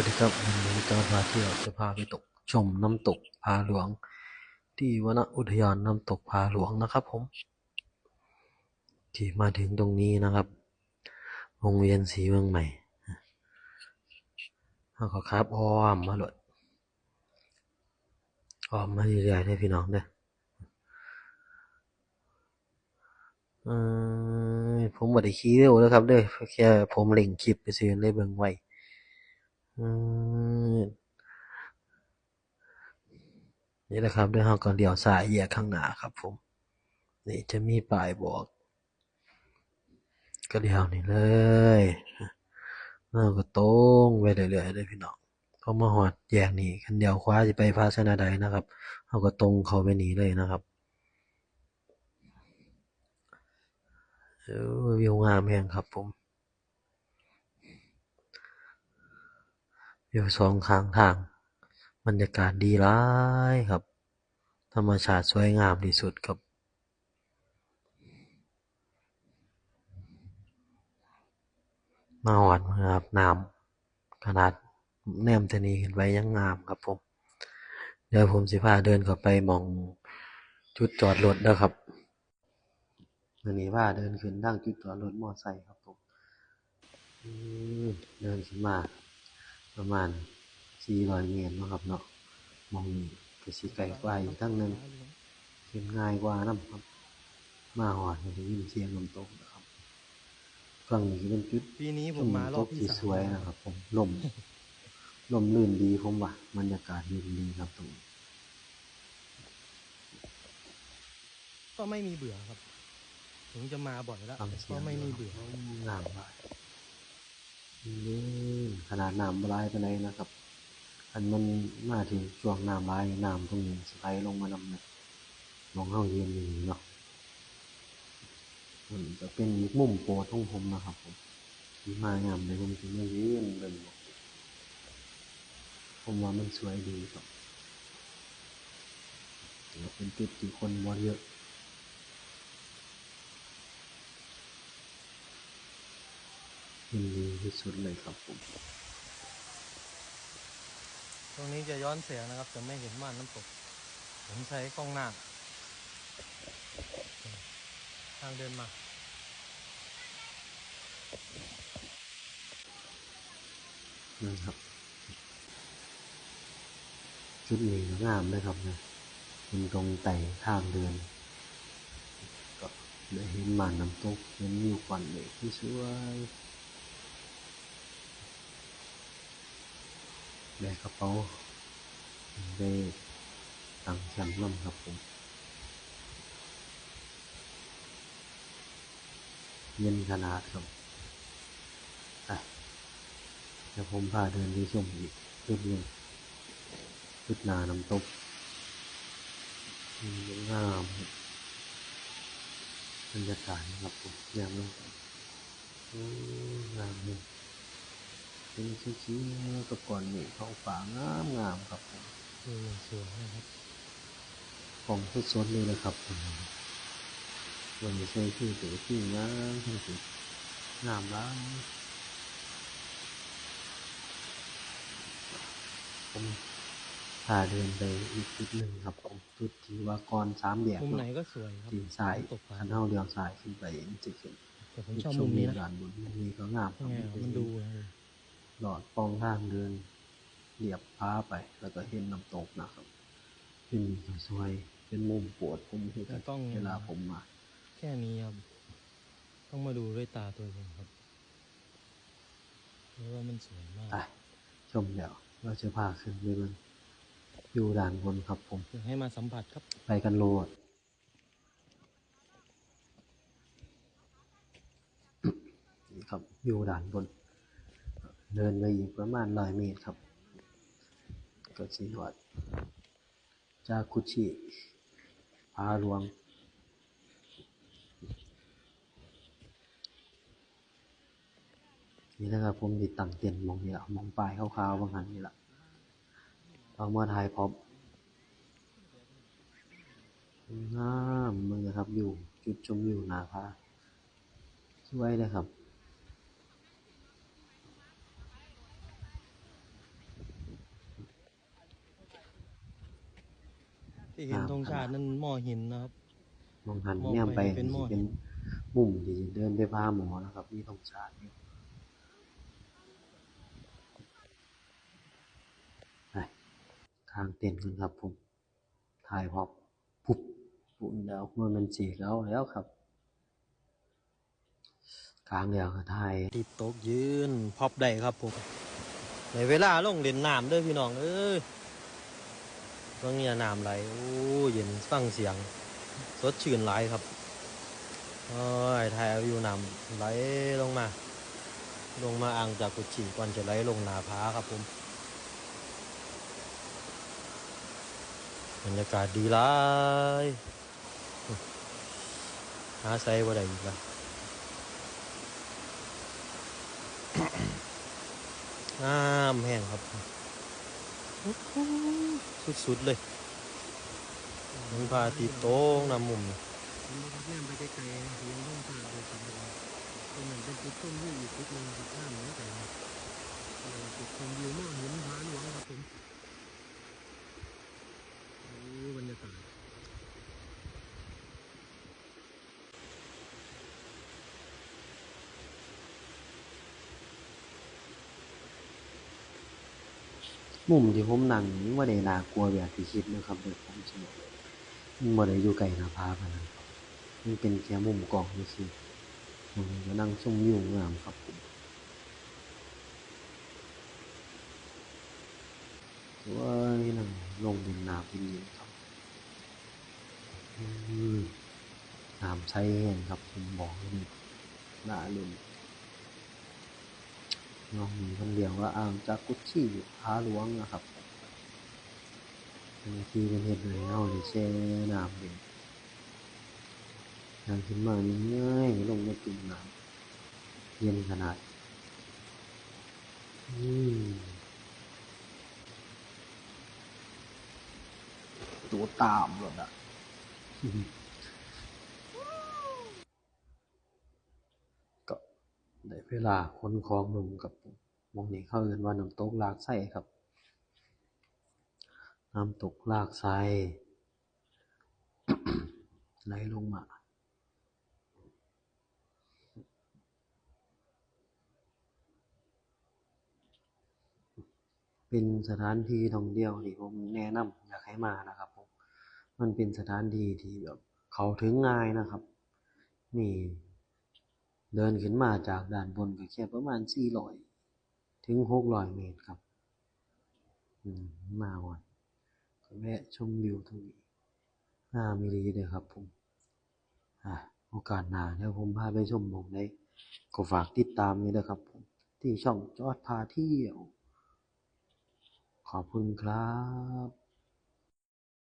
วัสดีครับวันนี้จะพาเที่ยวจะพาไปตกชมน้ำตกผาหลวง ที่วนอุทยานน้ำตกผาหลวงนะครับ ผม ที่มาถึงตรงนี้นะครับวงเวียนสีเมืองใหม่เขาก็ครับอ้อมมาหลดอ้อมมาเรื่อยๆได้พี่น้องเด้อผมบ่ได้ขี่เร็วแล้วครับเด้อแค่ผมเล็งคลิปไปซื้อเลยเบิ่งไว้ นี่แหละครับดี๋ยวเราก็เลี้ยวซ้ายแยกข้างหน้าครับผม นี่จะมีป้ายบอก ก็เลี้ยวนี่เลยเราก็ตรงไปเรื่อยๆเลยพี่น้องพอมาหอดแยกนี่คันเดี่ยวขวาจะไปภาชนะใดนะครับเราก็ตรงเข้าไปนี่เลยนะครับวิวงามแฮงครับผม อยู่สองข้างทาง บรรยากาศดีร้ายครับ ธรรมชาติสวยงามที่สุดครับมาหอดมาครับน้ำขนาดแนมทะนีขึ้นไปยังงามครับผม เดี๋ยวผมสิพาเดินเข้าไปมองจุดจอดรถเด้อครับวันนี้ว่าเดินขึ้นดั้งจุดจอดรถมอไซค์ครับผมเดินขึ้นมา ประมาณ400เมตรเนาะครับเนาะมองนี่ก็สิไกลกว่าอีกทั้งนั้นขึ้นง่ายกว่านำครับ มาฮอดก็ได้ยินเสียงน้ำตกนะครับฝั่งนี้เป็นจุดปีนี้ผชมมมารอน้ำตบกที่ที่สามสวยแล้วนะครับ ผมลมลมลื่นดีผมว่าบรรยากาศลื่นดีครับตรงนี้ก็ไม่มีเบื่อครับ ถึงจะมาบ่อยแล้วฟังเสียก็งไม่มีเบื่องามมากนี่ ขนาดน้ำบ่หลายปานนะครับ อันมันมาถึงช่วงน้ำร้ายน้ำตรงนี้สไลด์ลงมานำนะมองเข้าเยืนอยู่นี่เนาะมันจะเป็นอีกมุมโปรดของผมนะครับผมที่มางามเลยผมถึงมายืนเบิ่งผมว่ามันสวยดีครับแล้วเป็นจุดที่คนบ่เยอะยิน ที่สุดเลยครับผม ตรงนี้จะย้อนแสงนะครับ จะไม่เห็นม่านน้ำตก ผมใช้กล้องหน้า ทางเดินมา นะครับ ชุดนี้ก็งามเลยครับนะเป็นตรงไต่ทางเดินก็ได้เห็นหมานน้ำตกเห็นวิวควันเลยที่สวย ได้กระเป๋าได้ตังค์แชมป์น้ำครับผมเย็นขนาดครับไปเดี๋ยวผมพาเดินไปชมอีกจุดหนึ่งจุดนาน้ำตกอืมงามบรรยากาศครับผมยามลงโอ้งามเลย เป็นชี้ๆกับก่อนนี่ท้องฟ้างามงามครับผมดูอย่างสวยนะครับของสดๆเลยนะครับผมวันนี้ใช้ชื่อตัวที่งามทั้งสุดงามล้างผมพาเดินไปอีกจุดหนึ่งครับผมจุดที่ว่าก่อนสามแยกมุมไหนเนาะก็สวยครับที่สายน้ำตกผาคันเท้าเดียวสายขึ้นไปมันจะขึ้นแต่ผมชอบมุมนี้นะด้านบนมุมนี้ก็งามคยัรับงไงอะมันดูอะไร หลอดปองทางเดินเหยียบพาไป แล้วก็เห็นน้ำตกนะครับเป็นสวยเป็นมุมโปวดผมที่แต่ต้องเวลาผมมา แค่นี้ครับ ต้องมาดูด้วยตาตัวเองครับเพราะว่ามันสวยมากไปชมเดี๋ยวเราจะพาขึ้นไปเบนอยู่ด่านบนครับผมอยากให้มาสัมผัสครับ ไปกันโลดนี่ครับอยู่ด่านบน เดินไปอีกประมาณร้อยเมตรครับ ก็สีวัดจากคุชิพาหลวง นี่นะครับผมติดตั้งเต็นมองนี่ละมองปลายขาวๆบางหันนี่ละเอามาถ่ายพร็อปงามมึงนะครับอยู่จุดชมวิวหนาผาสวยเลยครับ ที่เห็นธงชาตินั่นหม้อหินนะครับมองหันมองแนมไปไปเป็นหม้อสิเป็นมุมที่เดินไปพาหมอนะครับมีธงชาติอยู่ไปทางเต็นท์กันครับผมถ่ายพอบปุ๊บปุ่นแล้วมันมันสีแล้วแล้วครับกลางเดียวก็ถ่ายติดโต๊ะยืนพับได้ครับผมในเวลาลงเล่นน้ำเด้อพี่น้องเอ้ย ตรงเนี้ยน้ำไหลโอ้เย็นฟังเสียง สดชื่นไหลายครับโอ้ยถ่ายอาวิวน้ำไหลลงมา ลงมาอ่างจากกุชิก่อนจะไหลลงหนาผาครับผมบรรยากาศดีหลายหาไซบ่ได้อีกแล้วน้ำแห้งครับ สุดๆเลยมันพาติดโต้งนำมุมนี่ผมไปไกลๆยังต้องผ่าเลยครับตรงนั้นเป็นจุดชมวิวอีกจุดหนึ่งครับน้ำเหนือแต่จุดชมวิวมากหินผาหลวงครับผมโอ้บรรยากาศ มุมที่ผมนั่งนี่ว่าได้น่ากลัวแบบที่คิดนะครับเด็กผมเชื่อมันบ่ได้อยู่ไกลหน้าผาปานนั้นครับมันเป็นแค่มุมกล้องซื่อๆผมก็นั่งชมวิวงามครับผมว้ายนั่งลงดินน้ำเย็นๆครับน้ำใสแห้งครับผมบอกเลยนี่น่าเล่น น้องมีคนเดียวว่าอ่างจากกุชชี่พาหลวงนะครับบางทีเป็นเห็ดเลยเอาในแช่น้ำเด็กทางขึ้นมานี่ง่ายลงมาจุ่มน้ำเย็นขนาดอืมตัวตามหมดอะ ก็ได้ เวลาคนคลองหนุ่มกับมองนี้เข้าเอินว่าน้ำตกลากไส้ครับ น้ำตกลากไส้ไหลลงมาเป็นสถานที่ท่องเที่ยวที่ผมแนะนำอยากให้มานะครับผม มันเป็นสถานที่ที่แบบเขาถึงง่ายนะครับ นี่ เดินขึ้นมาจากด่านบนก็แค่ประมาณ400ถึง600เมตรครับมาวัดก็แวะชมวิวตรงนี้งามอีหลีเด้อครับผมอะโอกาสหน้าเดี๋ยวผมพาไปชมมองใดก็ฝากติดตามด้นะครับผมที่ช่องจอดพาเที่ยว ขอบคุณครับ